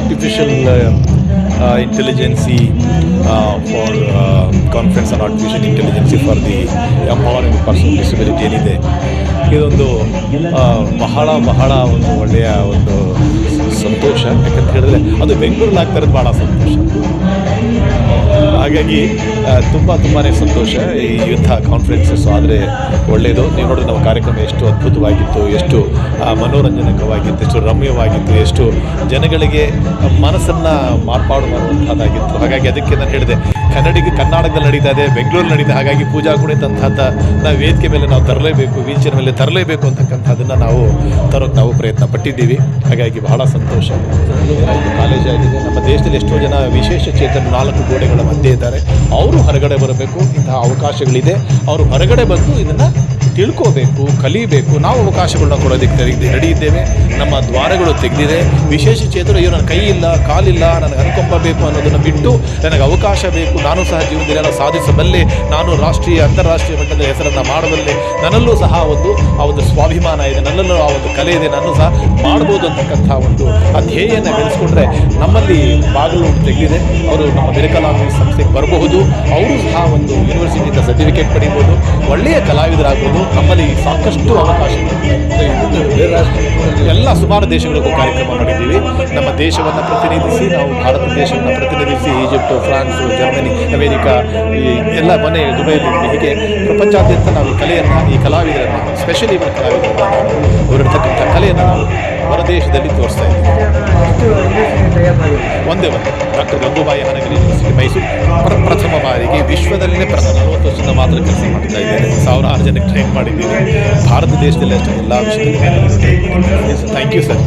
Artificial intelligence for conference on artificial intelligence for the empowering person disability ಏನಿದೆ. ಇದೊಂದು ಬಹಳ ಬಹಳ ಒಂದು ಒಳ್ಳೆಯ ಒಂದು ಸಂತೋಷ. ಯಾಕಂತ ಹೇಳಿದ್ರೆ ಅದು ಬೆಂಗಳೂರಲ್ಲಿ ಆಗ್ತಾ ಇರೋದು ಭಾಳ ಸಂತೋಷ. ಹಾಗಾಗಿ ತುಂಬ ತುಂಬಾ ಸಂತೋಷ ಈ ಯುದ್ಧ ಕಾನ್ಫರೆನ್ಸಸ್ ಆದರೆ ಒಳ್ಳೆಯದು ನೀವು ನೋಡಿದ್ರೆ ನಮ್ಮ ಕಾರ್ಯಕ್ರಮ ಎಷ್ಟು ಅದ್ಭುತವಾಗಿತ್ತು, ಎಷ್ಟು ಮನೋರಂಜನಕವಾಗಿತ್ತು, ಎಷ್ಟು ರಮ್ಯವಾಗಿತ್ತು, ಎಷ್ಟು ಜನಗಳಿಗೆ ಮನಸ್ಸನ್ನು ಮಾರ್ಪಾಡು ಮಾಡುವಂಥದ್ದಾಗಿತ್ತು ಹಾಗಾಗಿ ಅದಕ್ಕೆ ನಾನು ಹೇಳಿದೆ ಕನ್ನಡಿಗ ಕರ್ನಾಟಕದಲ್ಲಿ ನಡೀತಾ ಇದೆ, ಬೆಂಗಳೂರಲ್ಲಿ ನಡೀತಾ ಹಾಗಾಗಿ ಪೂಜಾ ಕುಣಿತಂತಹ ನಾವು ವೇದಿಕೆ ಮೇಲೆ ನಾವು ತರಲೇಬೇಕು, ವೀಲ್ಚೇರ್ ಮೇಲೆ ತರಲೇಬೇಕು ಅಂತಕ್ಕಂಥದ್ದನ್ನು ನಾವು ತರೋಕ್ಕೆ ನಾವು ಪ್ರಯತ್ನ ಪಟ್ಟಿದ್ದೀವಿ. ಹಾಗಾಗಿ ಬಹಳ ಸಂತೋಷ. ಕಾಲೇಜ್ ಆಗಿದೆ. ನಮ್ಮ ದೇಶದಲ್ಲಿ ಎಷ್ಟೋ ಜನ ವಿಶೇಷ ಚೇತನ ನಾಲ್ಕು ಗೋಡೆಗಳ ಮಧ್ಯೆ ಇದ್ದಾರೆ. ಅವರು ಹೊರಗಡೆ ಬರಬೇಕು, ಇಂತಹ ಅವಕಾಶಗಳಿದೆ. ಅವರು ಹೊರಗಡೆ ಬಂದು ಇದನ್ನು ತಿಳ್ಕೋಬೇಕು, ಕಲಿಬೇಕು. ನಾವು ಅವಕಾಶಗಳನ್ನ ಕೊಡೋದಕ್ಕೆ ತೆಗೆದು ರೆಡಿ ನಮ್ಮ ದ್ವಾರಗಳು ತೆಗೆದಿದೆ. ವಿಶೇಷ ಚೇತನ, ಅಯ್ಯೋ, ನನ್ನ ಕೈ ಇಲ್ಲ, ಕಾಲಿಲ್ಲ, ನನಗೆ ಅನ್ಕೊಂಬಬೇಕು ಅನ್ನೋದನ್ನು ಬಿಟ್ಟು ನನಗೆ ಅವಕಾಶ ಬೇಕು ನಾನು ಸಹ ಜೀವನದಲ್ಲಿ ಸಾಧಿಸಬಲ್ಲೆ. ನಾನು ರಾಷ್ಟ್ರೀಯ, ಅಂತಾರಾಷ್ಟ್ರೀಯ ಮಟ್ಟದ ಹೆಸರನ್ನು ಮಾಡಬಲ್ಲೆ. ನನ್ನಲ್ಲೂ ಸಹ ಒಂದು, ಆ ಒಂದು ಸ್ವಾಭಿಮಾನ ಇದೆ. ನನ್ನಲ್ಲೂ ಆ ಒಂದು ಕಲೆ ಇದೆ. ನಾನು ಸಹ ಮಾಡ್ಬೋದು ಅಂತಕ್ಕಂಥ ಒಂದು ಆ ಧ್ಯೇಯನ ಬೆಳೆಸ್ಕೊಂಡ್ರೆ ನಮ್ಮಲ್ಲಿ ಬಾಗಿಲು ತೆಗೆದಿದೆ. ಅವರು ನಮ್ಮ ಮೆಡಿಕಲ್ ಸಂಸ್ಥೆಗೆ ಬರಬಹುದು. ಅವರು ಸಹ ಒಂದು ಯೂನಿವರ್ಸಿಟಿಯಿಂದ ಸರ್ಟಿಫಿಕೇಟ್ ಪಡಿಬೋದು. ಒಳ್ಳೆಯ ಕಲಾವಿದರಾಗ್ಬೋದು. ನಮ್ಮಲ್ಲಿ ಸಾಕಷ್ಟು ಅವಕಾಶ ಎಲ್ಲ ಸುಮಾರು ದೇಶಗಳಿಗೂ ಕಾರ್ಯಕ್ರಮ ಮಾಡಿದ್ದೀವಿ. ನಮ್ಮ ದೇಶವನ್ನು ಪ್ರತಿನಿಧಿಸಿ, ನಾವು ಭಾರತ ದೇಶವನ್ನು ಪ್ರತಿನಿಧಿಸಿ, ಈಜಿಪ್ಟು, ಫ್ರಾನ್ಸು, ಜರ್ಮನಿ ಅಮೇರಿಕಾ, ಈ ಎಲ್ಲ ಮನೆ ದುಬೈಯಲ್ಲಿ ಹೀಗೆ ಪ್ರಪಂಚಾದ್ಯಂತ ನಾವು ಕಲೆಯನ್ನು, ಈ ಕಲಾವಿದರನ್ನು ಸ್ಪೆಷಲಿ ಇವರ ಕಲಾವಿದರನ್ನು ಹೊರಡ್ತಕ್ಕಂಥ ಕಲೆಯನ್ನು ನಾವು ಹೊರದೇಶದಲ್ಲಿ ತೋರಿಸ್ತಾ ಇದ್ದೀವಿ. ಒಂದೇ ಒಂದು, ಡಾಕ್ಟರ್ ಗಂಗೂಬಾಯಿ ಹನಗಲಿ ಯೂನಿವರ್ಸಿಟಿ ಮೈಸೂರು. ಪ್ರ, ಪ್ರಥಮ ಬಾರಿಗೆ ವಿಶ್ವದಲ್ಲೇ ಪ್ರಥಮ ನಲವತ್ತು ವರ್ಷದಿಂದ ಮಾತ್ರ ಕೆಲಸ ಮಾಡ್ತಾ ಇದ್ದೇನೆ ಸಾವಿರಾರು ಜನಕ್ಕೆ ಟ್ರೈನ್ ಮಾಡಿದ್ದೀನಿ ಭಾರತ ದೇಶದಲ್ಲಿ ಅಷ್ಟೇ, ಎಲ್ಲ ವಿಷಯದಲ್ಲಿ ಥ್ಯಾಂಕ್ ಯು ಸರ್